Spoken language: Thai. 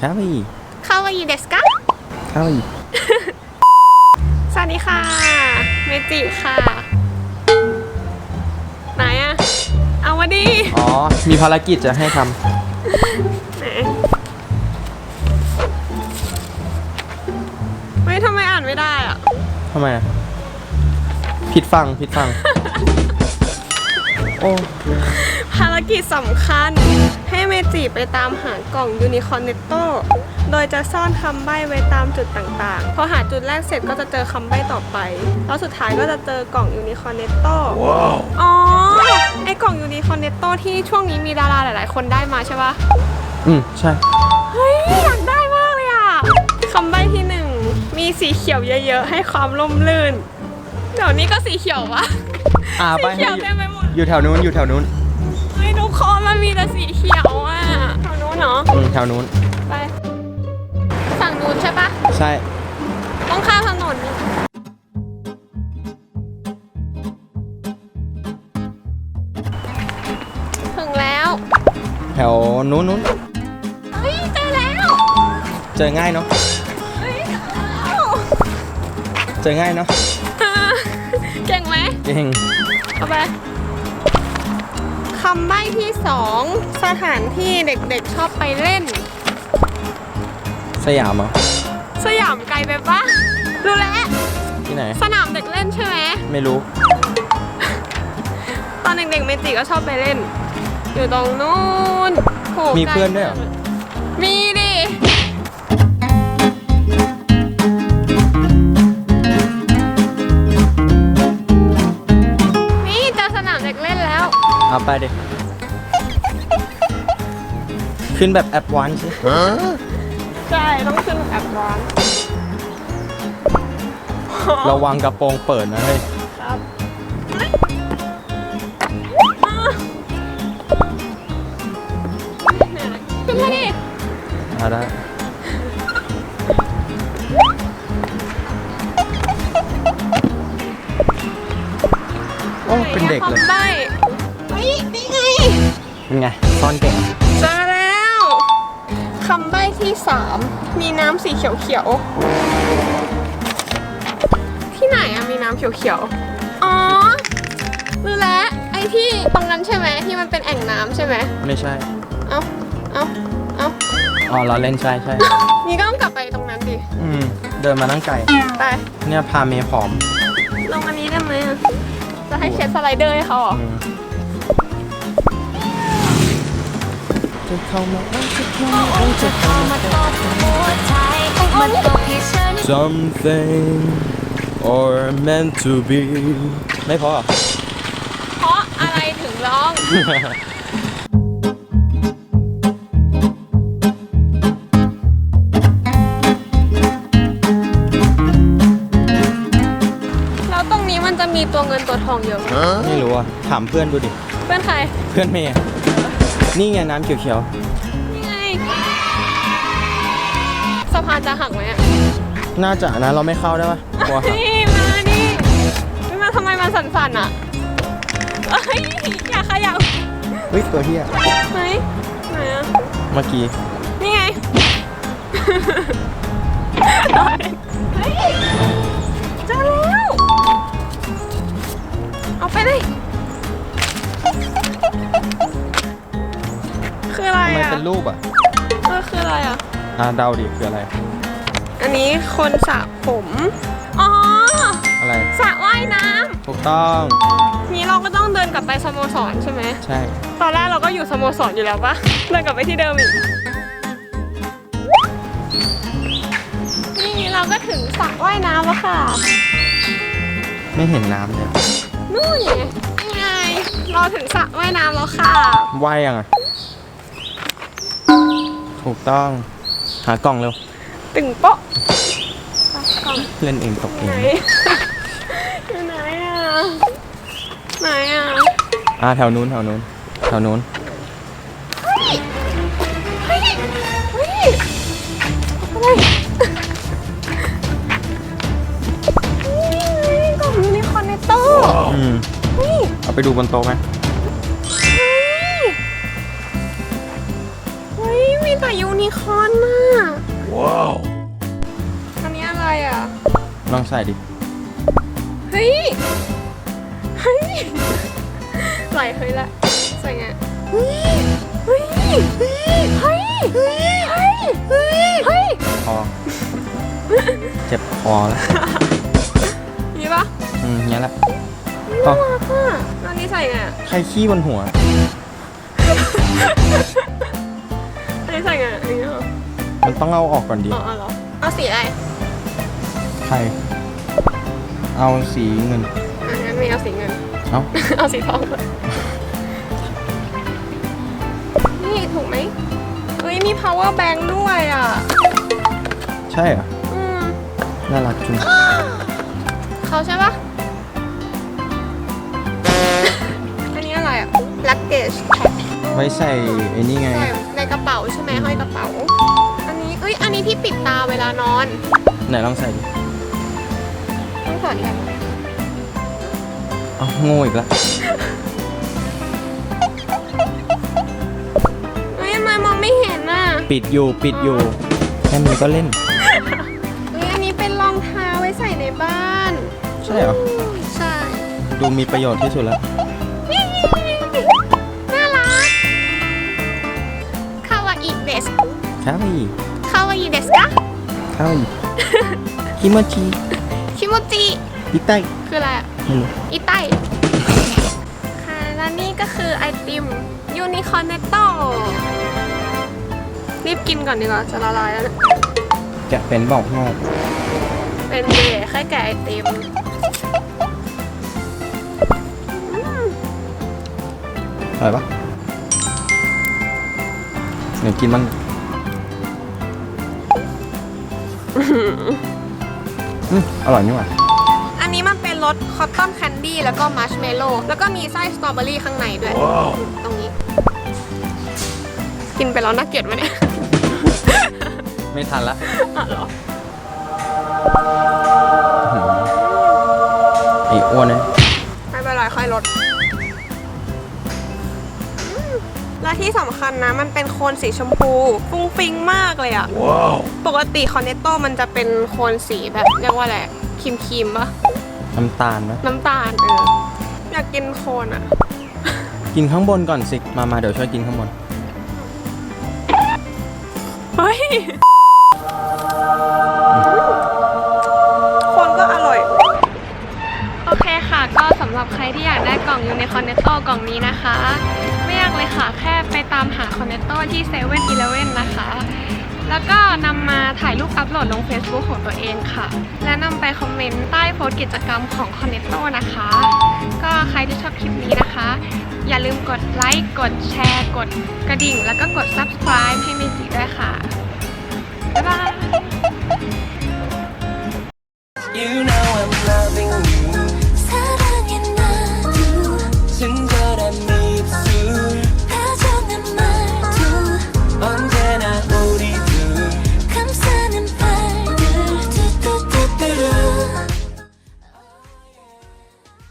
คาวาอิคาวาอิเดสกะคาวาอิสวัสดีค่ะ เมจิค่ะ ไหนอะเอามาดิอ๋อ มีภารกิจจะให้ทไหนเฮ้ยทำไมอ่านไม่ได้อะำทำไมอะผิดฟังผิดฟัง โอ้ ภารกิจสำคัญ ให้เมจิไปตามหากล่องยูนิคอนเนตโตโดยจะซ่อนคำใบ้ไว้ตามจุดต่างๆ พอหาจุดแรกเสร็จก็จะเจอคำใบ้ต่อไป แล้วสุดท้ายก็จะเจอกล่องยูนิคอนเนตโตว้าวอ๋อ ไอกล่องยูนิคอนเนตโตที่ช่วงนี้มีดาราหลายๆ คนได้มาใช่ปะอืม ใช่ เฮ้ย อยากได้มากเลยอะคำใบ้ที่หนึ่ง มีสีเขียวเยอะ ๆ ให้ความร่มรื่น เดี๋ยวนี้ก็สีเขียววะ อ่าสีไปเขียวเต็มไปหมด อยู่แถวนู้นอยู่แถวนู้นเฮ้ย ทุกคนมันมีแต่สีเขียวอะแถวนู้นเนาะอืมแถวนู้น ไปฝั่งนู้นใช่ปะใช่ ต้องข้ามถนนถึงแล้วแถวนู้นนู้นเฮ้ยเจอแล้วเจอง่ายเนาะ เฮ้ยเจอแล้วเจอง่ายเนาะ เก่งไหมเก่งเอาไปคำใบ้ที่สองสถานที่เด็กๆชอบไปเล่น สยามเหรอสยามไกลไปปะรู้แล้วที่ไหน สนามเด็กเล่นใช่ไหมไม่รู้ ตอนเด็กๆเมจิก็ชอบไปเล่น อยู่ตรงนู้นโหมีไกลเพื่อนด้วยเหรอ มีดิ เอาไปดิ ขึ้นแบบแอปวานสิใช่ ต้องขึ้นแอปร้อนระวังกระโปรงเปิดนะเฮ้ย ครับขึ้นมาดิ เอาได้ เป็นไง ซ่อนเก่ง เจอแล้วคำใบ้ที่สามมีน้ำสีเขียวๆ ที่ไหนอะมีน้ำเขียวๆ อ๋อ รู้แล้ว ไอ้ที่ตรงนั้นใช่ไหมที่มันเป็นแอ่งน้ำใช่ไหม ไม่ใช่ เอ้า เอ้า เอ้า อ๋อเราเล่นใช่ใช่ นี่ก็ต้องกลับไปตรงนั้นดิ อืม เดินมาตั้งไกล ไป เนี่ยพาเมย์ผอม ลงอันนี้ได้ไหมอะจะให้เช็ดสไลเดอร์ให้เขาเหรอ อืม จะเข้ามาจะเข้ามาจะเข้ามา something or meant to be ไม่พอเหรอเพราะอะไรถึงร้อง แล้วตรงนี้มันจะมีตัวเงินตัวทองเยอะไหมไม่รู้อะ ถามเพื่อนดูดิ เพื่อนใคร เพื่อนเมย์อะ นี่ไงน้ำเขียวนี่ไงสะพานจะหักไหมอะๆ น่าจะนะเราไม่เข้าได้ปะกลัวหักนี่มานี่นี่มาทำไมมันสั่นๆอะเอ้ยอย่าขยับเฮ้ยตัวเฮียไหนไหนอะเมื่อกี้ นี่ไง เฮ้ย รทำไมอะเป็นรูปอะเออคืออะไรอะ อ่าเดาดิคืออะไร อันนี้คนสระผม อ๋ออะไร สระว่ายน้ถูกต้องำนี้เราก็ต้องเดินกลับไปสโมสรใช่ไหม ใช่ ตอนแรกเราก็อยู่สโมสรอยู่แล้วปะเดินกลับไปที่เดิมอีก นี่เราก็ถึงสระว่ายน้ำแล้วค่ะ ไม่เห็นน้ำเลยนู่นไงนี่ไง เราถึงสระว่ายน้ำแล้วค่ะ ว่ายยังอะ ถูกต้อง หากล่องเร็ว ตึงโป๊ะตักก่อนเล่นเองตกเอไหนงอยู่ไหนอะ ไหนอะ อ่าแถวนู้นแถวนู้นแถวนู้น เฮ้ย เฮ้ยเฮ้ยอะไรนี่ไงกล่องยูนิคอร์นเนตโต้อืมเฮ้ยเอาไปดูบนโต๊ะไหม แต่ยูนิคอร์นน่ะว้าว อันนี้อะไรอะ ลองใส่ดิ เฮ้ย เฮ้ยไหลเฮ้ยละ ใส่ไงเฮ้ย เฮ้ย เฮ้ย เฮ้ย เฮ้ย เฮ้ยคอ เจ็บคอแล้วนี่ปะอืมเงี้ยแหละ น่ารักอะตอนนี้ใส่ไงใครขี้บนหัว มันต้องเอาออกก่อนดิอ๋อเหรอ เอาสีอะไรใคร เอาสีเงิน อะงั้นไม่เอาสีเงิน เอ้า เอาสีทองเลยนี่ถูกไหมเฮ้ยมี power bank ด้วยอะ ใช่เหรอ อืม น่ารักจุงเขาใช่ปะ อันนี้อะไรอะ luggage tag ไว้ใส่ไอ้นี่ไง ใส่ในกระเป๋าใช่ไหมห้อยกระเป๋า อันนี้เอ้ย อันนี้ที่ปิดตาเวลานอนไหนลองใส่ดิต้องสอนกันเอ้าโง่อีกแล้วเฮ้ยทำไมมองไม่เห็นน่ะปิดอยู่ปิดอยู่แค่มือก็เล่น เฮ้ยอันนี้เป็นรองเท้าไว้ใส่ในบ้านใช่เหรอ ใช่ ดูมีประโยชน์ที่สุดแล้ว น่ารักคาวาอิเดส ครับอี คาวาอิเดสกะครับอีคิโมจิคิโมจิพิไตคืออะไรอะไม่รู้อีไตค่ะและนี่ก็คือไอติมยูนิคอร์เนตโตรีบกินก่อนดีกว่าจะละลายแล้วเนี่ยแกะเป็นบอกให้เป็นเย่แค่แกะไอติมอืมอร่อยปะเดี๋ยวกินบ้าง อืมอร่อยนี่หว่าอันนี้มันเป็นรสคอตตอนแคนดี้แล้วก็มัชเมลโล่แล้วก็มีไส้สตรอเบอรี่ข้างในด้วย ตรงนี้ กินไปแล้วน่าเกลียดไหมเนี่ย ไม่ทันละ อะเหรอไอ้อ้วนนะ และที่สำคัญนะมันเป็นโคนสีชมพู ฟุ้งฟิงมากเลยอะปกติคอนเนตโตมันจะเป็นโคนสีแบบเรียกว่าอะไรครีมครีมๆปะน้ำตาลนะน้ำตาลเอออยากกินโคนอะกินข้างบนก่อนสิ มามาเดี๋ยวช่วยกินข้างบน เฮ้ยโคนก็อร่อย โอเคค่ะ ก็สำหรับใครที่อยากได้กล่องยูนิคอนเนตโตกล่องนี้นะคะไม่ยากเลยค่ะ แค่ไปตามหาคอนเนตโตที่เซเว่นอีเลเว่นนะคะ แล้วก็นำมาถ่ายรูปอัพโหลดลง Facebook ของตัวเองค่ะ และนำไปคอมเมนต์ใต้โพสต์กิจกรรมของ c o n n e c t o นะคะ ก็ใครที่ชอบคลิปนี้นะคะ อย่าลืมกดไลค์ กดแชร์ กดกระดิ่ง แล้วก็กด subscribe ให้เมจิด้วยค่ะ บ๊ายบาย You know I'm